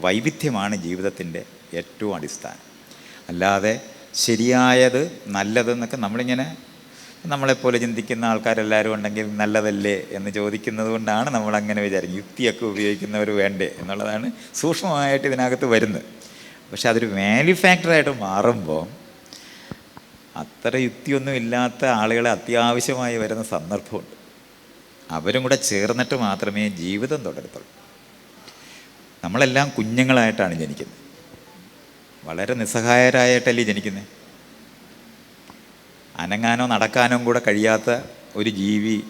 വൈവിധ്യമാണ് ജീവിതത്തിന്റെ ഏറ്റവും അടിസ്ഥാനം. അല്ലാതെ ശരിയായത് നല്ലതെന്നൊക്കെ നമ്മളിങ്ങനെ നമ്മളെപ്പോലെ ചിന്തിക്കുന്ന ആൾക്കാരെല്ലാവരും ഉണ്ടെങ്കിൽ നല്ലതല്ലേ എന്ന് ചോദിക്കുന്നത് കൊണ്ടാണ് നമ്മളങ്ങനെ വിചാരിക്കും യുക്തിയൊക്കെ ഉപയോഗിക്കുന്നവർ വേണ്ടേ എന്നുള്ളതാണ് സൂക്ഷ്മമായിട്ട് ഇതിനകത്ത് വരുന്നത്. പക്ഷെ അതൊരു വാല്യൂ ഫാക്ടറായിട്ട് മാറുമ്പോൾ അത്ര യുക്തിയൊന്നും ഇല്ലാത്ത ആളുകളെ അത്യാവശ്യമായി വരുന്ന സന്ദർഭമുണ്ട്. അവരും കൂടെ ചേർന്നിട്ട് മാത്രമേ ജീവിതം തുടരത്തുള്ളൂ. നമ്മളെല്ലാം കുഞ്ഞുങ്ങളായിട്ടാണ് ജനിക്കുന്നത്. വളരെ നിസ്സഹായരായിട്ടല്ലേ ജനിക്കുന്നത് അനങ്ങാനോ നടക്കാനോ കൂടെ കഴിയാത്ത ഒരു ജീവി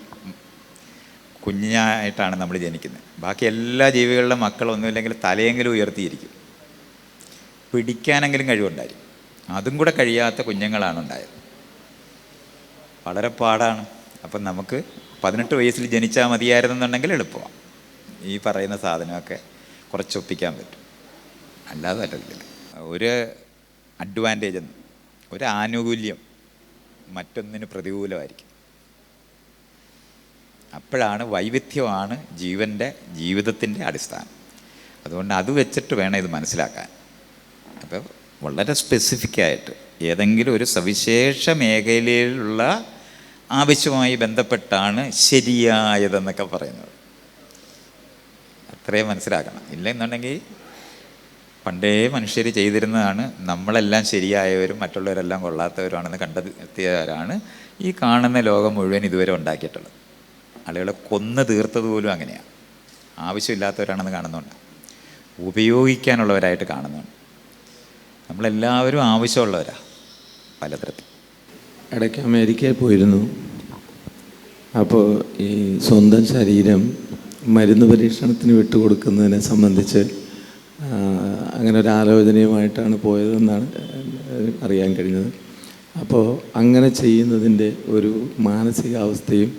കുഞ്ഞായിട്ടാണ് നമ്മൾ ജനിക്കുന്നത്. ബാക്കി എല്ലാ ജീവികളുടെ മക്കളൊന്നുമില്ലെങ്കിൽ തലയെങ്കിലും ഉയർത്തിയിരിക്കും. പിടിക്കാനെങ്കിലും കഴിവുണ്ടായിരിക്കും. അതും കൂടെ കഴിയാത്ത കുഞ്ഞുങ്ങളാണ് ഉണ്ടായത്. വളരെ പാടാണ്. അപ്പം നമുക്ക് പതിനെട്ട് വയസ്സിൽ ജനിച്ചാൽ മതിയായിരുന്നെന്നുണ്ടെങ്കിൽ എളുപ്പമാണ്. ഈ പറയുന്ന സാധനമൊക്കെ കുറച്ചൊപ്പിക്കാൻ പറ്റും. അല്ലാതെ പറ്റത്തില്ല ഒരു അഡ്വാന്റേജ് എന്ന് ഒരു ആനുകൂല്യം മറ്റൊന്നിന് പ്രതികൂലമായിരിക്കും. അപ്പോഴാണ് വൈവിധ്യമാണ് ജീവന്റെ ജീവിതത്തിന്റെ അടിസ്ഥാനം. അതുകൊണ്ട് അത് വെച്ചിട്ട് വേണം ഇത് മനസ്സിലാക്കാൻ. അപ്പോൾ വളരെ സ്പെസിഫിക്കായിട്ട് ഏതെങ്കിലും ഒരു സവിശേഷ മേഖലയിലുള്ള ആവശ്യവുമായി ബന്ധപ്പെട്ടാണ് ശരിയായതെന്നൊക്കെ പറയുന്നത്. അത്രയും മനസ്സിലാക്കണം. ഇല്ലെന്നുണ്ടെങ്കിൽ പണ്ടേ മനുഷ്യർ ചെയ്തിരുന്നതാണ് നമ്മളെല്ലാം ശരിയായവരും മറ്റുള്ളവരെല്ലാം കൊള്ളാത്തവരുമാണെന്ന് കണ്ടെത്തിയവരാണ് ഈ കാണുന്ന ലോകം മുഴുവൻ ഇതുവരെ ഉണ്ടാക്കിയിട്ടുള്ളത്. ആളുകളെ കൊന്നു തീർത്തത് പോലും അങ്ങനെയാണ് ആവശ്യമില്ലാത്തവരാണെന്ന് കാണുന്നുണ്ട്. ഉപയോഗിക്കാനുള്ളവരായിട്ട് കാണുന്നുണ്ട്. നമ്മളെല്ലാവരും ആവശ്യമുള്ളവരാ പലതരത്തിൽ. ഇടയ്ക്ക് അമേരിക്കയിൽ പോയിരുന്നു. അപ്പോൾ ഈ സ്വന്തം ശരീരം മരുന്ന് പരീക്ഷണത്തിന് വിട്ടുകൊടുക്കുന്നതിനെ സംബന്ധിച്ച് അങ്ങനെ ഒരു ആലോചനയുമായിട്ടാണ് പോയതെന്നാണ് അറിയാൻ കഴിഞ്ഞത്. അപ്പോൾ അങ്ങനെ ചെയ്യുന്നതിന്റെ ഒരു മാനസികാവസ്ഥയും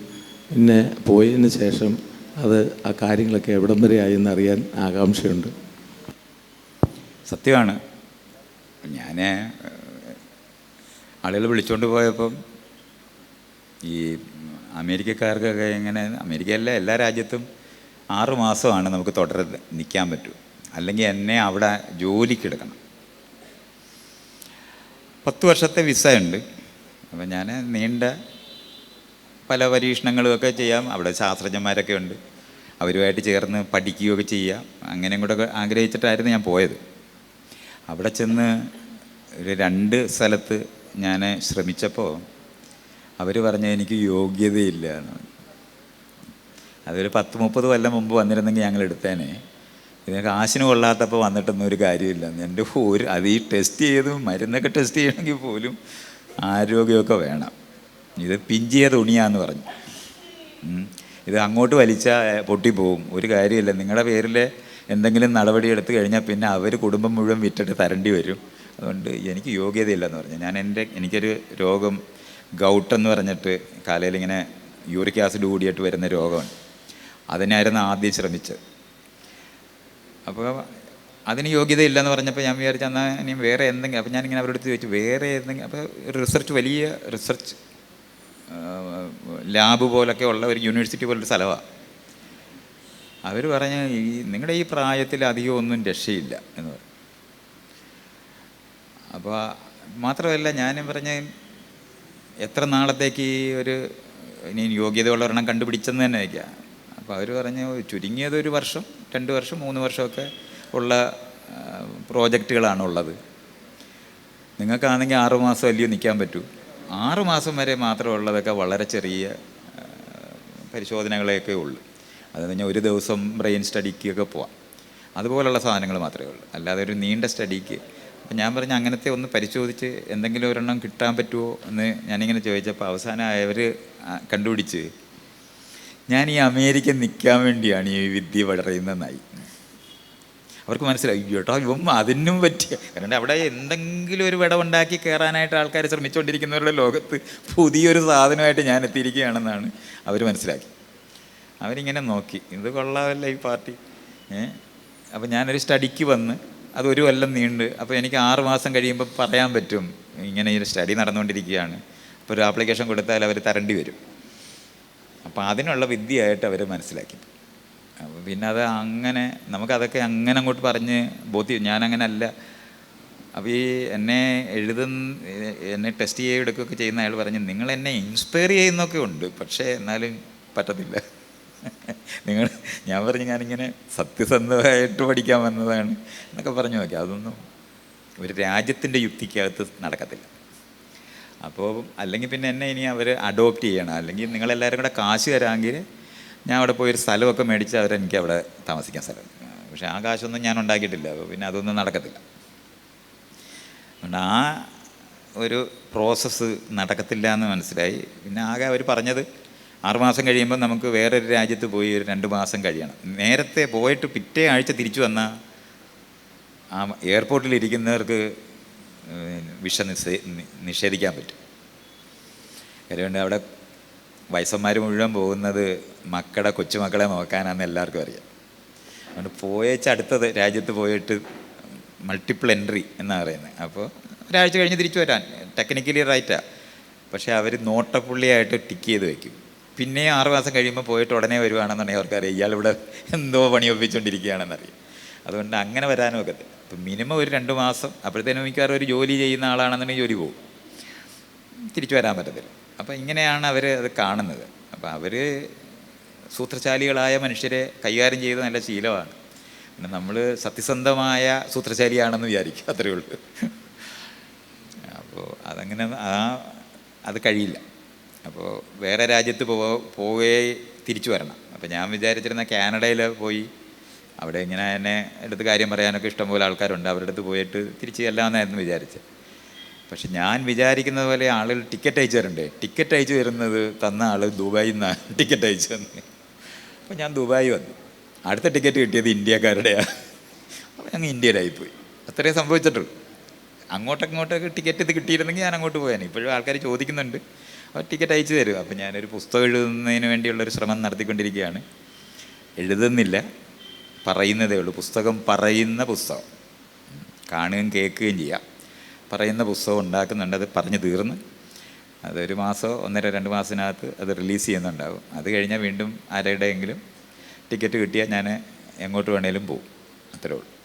പിന്നെ പോയതിന് ശേഷം അത് ആ കാര്യങ്ങളൊക്കെ എവിടം വരെ ആയി എന്നറിയാൻ ആകാംക്ഷയുണ്ട്. സത്യമാണ്. ഞാൻ ആളുകൾ വിളിച്ചുകൊണ്ട് പോയപ്പം ഈ അമേരിക്കക്കാർക്കൊക്കെ ഇങ്ങനെ അമേരിക്കയിലെ എല്ലാ രാജ്യത്തും ആറ് മാസമാണ് നമുക്ക് തുടരെ നിൽക്കാൻ പറ്റൂ. അല്ലെങ്കിൽ എന്നെ അവിടെ ജോലിക്ക് എടുക്കണം. പത്ത് വർഷത്തെ വിസ ഉണ്ട്. അപ്പം ഞാൻ നീണ്ട പല പരീക്ഷണങ്ങളുമൊക്കെ ചെയ്യാം. അവിടെ ശാസ്ത്രജ്ഞന്മാരൊക്കെ ഉണ്ട്. അവരുമായിട്ട് ചേർന്ന് പഠിക്കുകയൊക്കെ ചെയ്യാം. അങ്ങനെയും കൂടെ ആഗ്രഹിച്ചിട്ടായിരുന്നു ഞാൻ പോയത്. അവിടെ ചെന്ന് ഒരു രണ്ട് സ്ഥലത്ത് ഞാൻ ശ്രമിച്ചപ്പോൾ അവർ പറഞ്ഞ എനിക്ക് യോഗ്യതയില്ല എന്ന് പറഞ്ഞു. അതൊരു പത്ത് മുപ്പത് കൊല്ലം മുമ്പ് വന്നിരുന്നെങ്കിൽ ഞങ്ങൾ എടുത്തേനെ. ഇതിന് കാശിന് കൊള്ളാത്തപ്പോൾ വന്നിട്ടൊന്നും ഒരു കാര്യമില്ല. എന്റെ ഒരു അത് ഈ ടെസ്റ്റ് ചെയ്ത് മരുന്നൊക്കെ ടെസ്റ്റ് ചെയ്യണമെങ്കിൽ പോലും ആരോഗ്യമൊക്കെ വേണം. ഇത് പിഞ്ചിയ തുണിയാന്ന് പറഞ്ഞു. ഇത് അങ്ങോട്ട് വലിച്ചാൽ പൊട്ടിപ്പോവും ഒരു കാര്യമില്ല. നിങ്ങളുടെ പേരിൽ എന്തെങ്കിലും നടപടി എടുത്തു കഴിഞ്ഞാൽ പിന്നെ അവർ കുടുംബം മുഴുവൻ വിറ്റിട്ട് തരേണ്ടി വരും. അതുകൊണ്ട് എനിക്ക് യോഗ്യതയില്ലെന്ന് പറഞ്ഞു. ഞാൻ എന്റെ എനിക്കൊരു രോഗം ഗൗട്ടെന്ന് പറഞ്ഞിട്ട് കാലയിൽ ഇങ്ങനെ യൂറിക് ആസിഡ് കൂടിയിട്ട് വരുന്ന രോഗമാണ്. അതിനായിരുന്നു ആദ്യം ശ്രമിച്ചത്. അപ്പോൾ അതിന് യോഗ്യതയില്ലെന്ന് പറഞ്ഞപ്പോൾ ഞാൻ വിചാരിച്ചു എന്നാൽ ഇനി വേറെ എന്തെങ്കിലും അപ്പോൾ ഞാനിങ്ങനെ അവരുടെ അടുത്ത് ചോദിച്ചു വേറെ എന്തെങ്കിലും? അപ്പോൾ റിസർച്ച് വലിയ റിസർച്ച് ലാബ് പോലൊക്കെ ഉള്ള ഒരു യൂണിവേഴ്സിറ്റി പോലൊരു സ്ഥലമാണ് അവർ പറഞ്ഞ് ഈ നിങ്ങളുടെ ഈ പ്രായത്തിൽ അധികം ഒന്നും രക്ഷയില്ല എന്ന് പറഞ്ഞു. അപ്പോൾ മാത്രമല്ല ഞാനും പറഞ്ഞ എത്ര നാളത്തേക്ക് ഈ ഒരു ഇനി യോഗ്യതയുള്ളവരെണ്ണം കണ്ടുപിടിച്ചെന്ന് തന്നെ വയ്ക്കാം അപ്പോൾ അവർ പറഞ്ഞു ചുരുങ്ങിയത് ഒരു വർഷം രണ്ട് വർഷം മൂന്ന് വർഷമൊക്കെ ഉള്ള പ്രോജക്റ്റുകളാണ് ഉള്ളത്. നിങ്ങൾക്കാണെങ്കിൽ ആറുമാസം അല്ലയോ നിൽക്കാൻ പറ്റൂ. ആറുമാസം വരെ മാത്രമുള്ളതൊക്കെ വളരെ ചെറിയ പരിശോധനകളെയൊക്കെ ഉള്ളൂ. അത് കഴിഞ്ഞാൽ ഒരു ദിവസം ബ്രെയിൻ സ്റ്റഡിക്കൊക്കെ പോവാം. അതുപോലുള്ള സാധനങ്ങൾ മാത്രമേ ഉള്ളൂ. അല്ലാതെ ഒരു നീണ്ട സ്റ്റഡിക്ക്. അപ്പം ഞാൻ പറഞ്ഞ അങ്ങനത്തെ ഒന്ന് പരിശോധിച്ച് എന്തെങ്കിലും ഒരെണ്ണം കിട്ടാൻ പറ്റുമോ? എന്ന് ഞാനിങ്ങനെ ചോദിച്ചപ്പോൾ അവസാനം അവർ കണ്ടുപിടിച്ച് ഞാൻ ഈ അമേരിക്ക നിൽക്കാൻ വേണ്ടിയാണ് ഈ വിദ്യ വളരുന്നതെന്നായി അവർക്ക് മനസ്സിലായി കേട്ടോ ഇവം അതിനും പറ്റിയ കാരണം അവിടെ എന്തെങ്കിലും ഒരു വിടവുണ്ടാക്കി കയറാനായിട്ട് ആൾക്കാർ ശ്രമിച്ചുകൊണ്ടിരിക്കുന്നവരുടെ ലോകത്ത് പുതിയൊരു സാധനമായിട്ട് ഞാൻ എത്തിയിരിക്കുകയാണെന്നാണ് അവർ മനസ്സിലാക്കി. അവരിങ്ങനെ നോക്കി ഇത് കൊള്ളാമല്ല ഈ പാർട്ടി? ഏഹ് അപ്പോൾ ഞാനൊരു സ്റ്റഡിക്ക് വന്ന് അത് ഒരു കൊല്ലം നീണ്ട് അപ്പോൾ എനിക്ക് ആറ് മാസം കഴിയുമ്പോൾ പറയാൻ പറ്റും ഇങ്ങനെ ഈ സ്റ്റഡി നടന്നുകൊണ്ടിരിക്കുകയാണ്. അപ്പോൾ ഒരു ആപ്ലിക്കേഷൻ കൊടുത്താൽ അവർ തരേണ്ടി വരും. അപ്പോൾ അതിനുള്ള വിദ്യയായിട്ട് അവർ മനസ്സിലാക്കി. പിന്നെ അത് അങ്ങനെ നമുക്കതൊക്കെ അങ്ങനെ അങ്ങോട്ട് പറഞ്ഞ് ബോധ്യം ഞാനങ്ങനെ അല്ല അപ്പോൾ ഈ എന്നെ എഴുതുന്ന എന്നെ ടെസ്റ്റ് ചെയ്യുക എടുക്കുകയൊക്കെ ചെയ്യുന്ന അയാൾ പറഞ്ഞു നിങ്ങൾ എന്നെ ഇൻസ്പയർ ചെയ്യുന്നൊക്കെ ഉണ്ട് പക്ഷേ എന്നാലും പറ്റത്തില്ല. നിങ്ങൾ ഞാൻ പറഞ്ഞു ഞാനിങ്ങനെ സത്യസന്ധമായിട്ട് പഠിക്കാൻ വന്നതാണ് എന്നൊക്കെ പറഞ്ഞു നോക്കി. അതൊന്നും ഒരു രാജ്യത്തിന്റെ യുക്തിക്കകത്ത് നടക്കത്തില്ല. അപ്പോൾ അല്ലെങ്കിൽ പിന്നെ എന്നെ ഇനി അവർ അഡോപ്റ്റ് ചെയ്യണം. അല്ലെങ്കിൽ നിങ്ങളെല്ലാവരും കൂടെ കാശ് തരാമെങ്കിൽ ഞാൻ അവിടെ പോയി ഒരു സ്ഥലമൊക്കെ മേടിച്ച് അവരെനിക്ക് അവിടെ താമസിക്കാൻ സ്ഥലം. പക്ഷേ ആ കാശൊന്നും ഞാൻ ഉണ്ടാക്കിയിട്ടില്ല. അപ്പോൾ പിന്നെ അതൊന്നും നടക്കത്തില്ല. അതുകൊണ്ട് ആ ഒരു പ്രോസസ്സ് നടക്കത്തില്ല എന്ന് മനസ്സിലായി. പിന്നെ ആകെ അവർ പറഞ്ഞത് ആറുമാസം കഴിയുമ്പോൾ നമുക്ക് വേറൊരു രാജ്യത്ത് പോയി ഒരു രണ്ട് മാസം കഴിയണം. നേരത്തെ പോയിട്ട് പിറ്റേ ആഴ്ച തിരിച്ചു വന്നാൽ ആ എയർപോർട്ടിൽ ഇരിക്കുന്നവർക്ക് വിഷ നിഷേ നിഷേധിക്കാൻ പറ്റും. കാര്യമുണ്ട് അവിടെ വയസ്സന്മാർ മുഴുവൻ പോകുന്നത് മക്കളെ കൊച്ചുമക്കളെ നോക്കാനാണെന്ന് എല്ലാവർക്കും അറിയാം. അതുകൊണ്ട് പോയേച്ച് അടുത്തത് രാജ്യത്ത് പോയിട്ട് മൾട്ടിപ്പിൾ എൻട്രി എന്നാണ് പറയുന്നത്. അപ്പോൾ ഒരാഴ്ച കഴിഞ്ഞ് തിരിച്ചു വരാൻ. ടെക്നിക്കലി റൈറ്റാണ് പക്ഷേ അവർ നോട്ടപ്പുള്ളിയായിട്ട് ടിക്ക് ചെയ്ത് വെക്കും. പിന്നെ ആറ് മാസം കഴിയുമ്പോൾ പോയിട്ട് ഉടനെ വരുവാണെന്നുണ്ടെങ്കിൽ അവർക്കറിയാം ഇയാൾ ഇവിടെ എന്തോ പണി ഒപ്പിച്ചുകൊണ്ടിരിക്കുകയാണെന്നറിയാം അതുകൊണ്ട് അങ്ങനെ വരാനും ഒക്കത്തില്ല ഇപ്പം മിനിമം ഒരു രണ്ട് മാസം അപ്പോഴത്തേനും മിക്കവാറും ഒരു ജോലി ചെയ്യുന്ന ആളാണെന്നുണ്ടെങ്കിൽ ജോലി പോകും. തിരിച്ചു വരാൻ പറ്റത്തില്ല. അപ്പം ഇങ്ങനെയാണ് അവർ അത് കാണുന്നത്. അപ്പം അവർ സൂത്രശാലികളായ മനുഷ്യരെ കൈകാര്യം ചെയ്ത് നല്ല ശീലമാണ്. പിന്നെ നമ്മൾ സത്യസന്ധമായ സൂത്രശാലിയാണെന്ന് വിചാരിക്കുക അത്രയേ ഉള്ളൂ. അപ്പോൾ അതങ്ങനെ ആ അത് കഴിയില്ല. അപ്പോൾ വേറെ രാജ്യത്ത് പോ പോവേ തിരിച്ചു വരണം. അപ്പോൾ ഞാൻ വിചാരിച്ചിരുന്ന കാനഡയിൽ പോയി അവിടെ ഇങ്ങനെ എന്നെ എടുത്ത് കാര്യം പറയാനൊക്കെ ഇഷ്ടംപോലെ ആൾക്കാരുണ്ട്. അവരുടെ അടുത്ത് പോയിട്ട് തിരിച്ച് ചെല്ലാമെന്നായിരുന്നു വിചാരിച്ചത്. പക്ഷെ ഞാൻ വിചാരിക്കുന്നത് പോലെ ആളുകൾ ടിക്കറ്റ് അയച്ചു തരണ്ടേ ടിക്കറ്റ് അയച്ചു തരുന്നത് തന്ന ആൾ ദുബായിൽ നിന്നാണ് ടിക്കറ്റ് അയച്ചു തന്നെ അപ്പോൾ ഞാൻ ദുബായി വന്നു. അടുത്ത ടിക്കറ്റ് കിട്ടിയത് ഇന്ത്യക്കാരുടെയാണ് അപ്പോൾ ഞങ്ങൾ ഇന്ത്യയിലായിപ്പോയി. അത്രയേ സംഭവിച്ചിട്ടുള്ളൂ. അങ്ങോട്ടങ്ങോട്ടൊക്കെ ടിക്കറ്റ് ഇത് കിട്ടിയിരുന്നെങ്കിൽ ഞാൻ അങ്ങോട്ട് പോയാൽ ഇപ്പോഴും ആൾക്കാർ ചോദിക്കുന്നുണ്ട്. അപ്പോൾ ടിക്കറ്റ് അയച്ചു തരും. അപ്പോൾ ഞാനൊരു പുസ്തകം എഴുതുന്നതിന് വേണ്ടിയുള്ളൊരു ശ്രമം നടത്തിക്കൊണ്ടിരിക്കുകയാണ്. എഴുതുന്നില്ല. പറയുന്നതേ ഉള്ളൂ. പുസ്തകം പറയുന്ന പുസ്തകം. കാണുകയും കേൾക്കുകയും ചെയ്യാം. പറയുന്ന പുസ്തകം ഉണ്ടാക്കുന്നുണ്ട് അത് പറഞ്ഞു തീർന്ന്. അതൊരു മാസമോ ഒന്നര രണ്ട് മാസത്തിനകത്ത് അത് റിലീസ് ചെയ്യുന്നുണ്ടാകും അത് കഴിഞ്ഞാൽ വീണ്ടും ആരുടെയെങ്കിലും ടിക്കറ്റ് കിട്ടിയാൽ ഞാൻ എങ്ങോട്ട് വേണേലും പോകും അത്രേ ഉള്ളൂ.